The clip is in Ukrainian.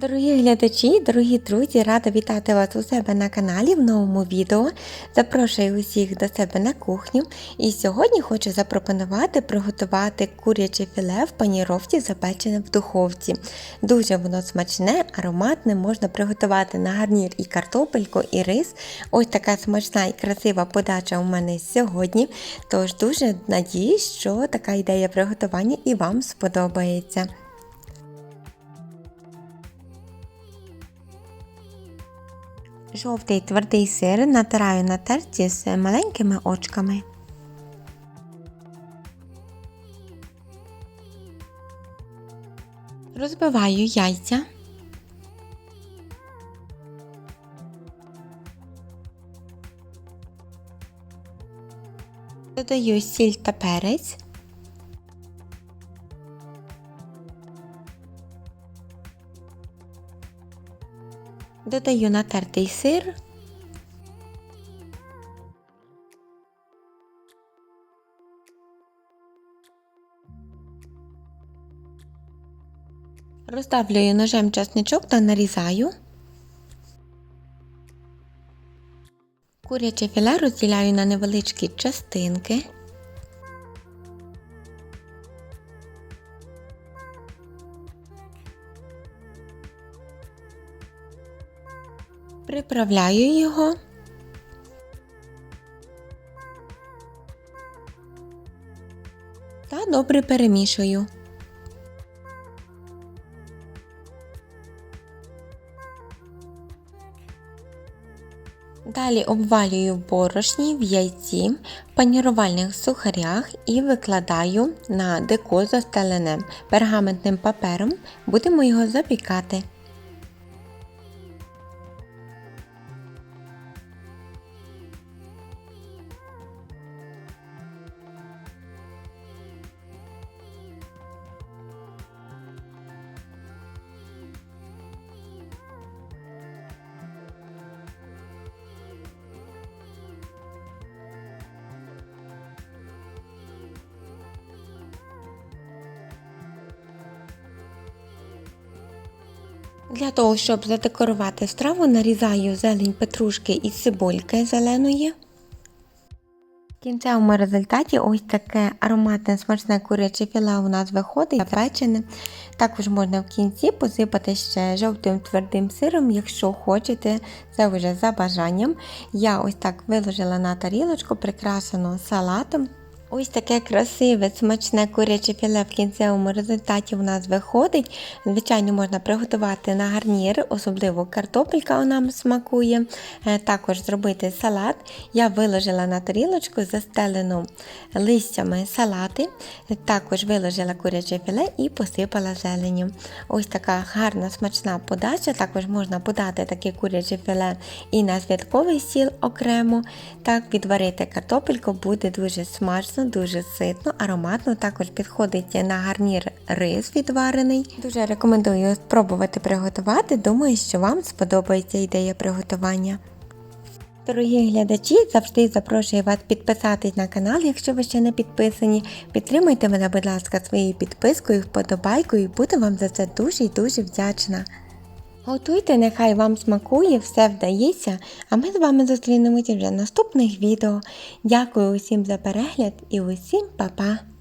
Дорогі глядачі, дорогі друзі, рада вітати вас у себе на каналі в новому відео. Запрошую усіх до себе на кухню. І сьогодні хочу запропонувати приготувати куряче філе в паніровці, запечене в духовці. Дуже воно смачне, ароматне, можна приготувати на гарнір і картопельку, і рис. Ось така смачна і красива подача у мене сьогодні. Тож дуже надіюсь, що така ідея приготування і вам сподобається. Жовтий твердий сир натираю на терці з маленькими очками. Розбиваю яйця. Додаю сіль та перець. Додаю натертий сир. Роздавлюю ножем часничок та нарізаю. Куряче філе розділяю на невеличкі частинки. Приправляю його. Та добре перемішую. Далі обвалюю борошні в яйці, в панірувальних сухарях і викладаю на деко застелене пергаментним папером. Будемо його запікати. Для того, щоб задекорувати страву, нарізаю зелень петрушки і цибульки зеленої. В кінцевому результаті ось таке ароматне смачне куряче філе у нас виходить запечене. Також можна в кінці посипати ще жовтим твердим сиром, якщо хочете, це вже за бажанням. Я ось так виложила на тарілочку, прикрашено салатом. Ось таке красиве, смачне куряче філе в кінцевому результаті у нас виходить. Звичайно, можна приготувати на гарнір, особливо картопелька нам смакує. Е, Також зробити салат. Я виложила на тарілочку застелену листями салати. Також виложила куряче філе і посипала зеленню. Ось така гарна смачна подача. Також можна подати таке куряче філе і на святковий стіл окремо. Так, відварити картопельку буде дуже смачно, дуже ситно, ароматно. Також підходить на гарнір рис відварений. Дуже рекомендую спробувати приготувати. Думаю, що вам сподобається ідея приготування. Дорогі глядачі, завжди запрошую вас підписатись на канал, якщо ви ще не підписані. Підтримуйте мене, будь ласка, своєю підпискою, вподобайкою, буду вам за це дуже і дуже вдячна. Готуйте, нехай вам смакує, все вдається, а ми з вами зустрінемося вже в наступних відео. Дякую усім за перегляд і усім па-па!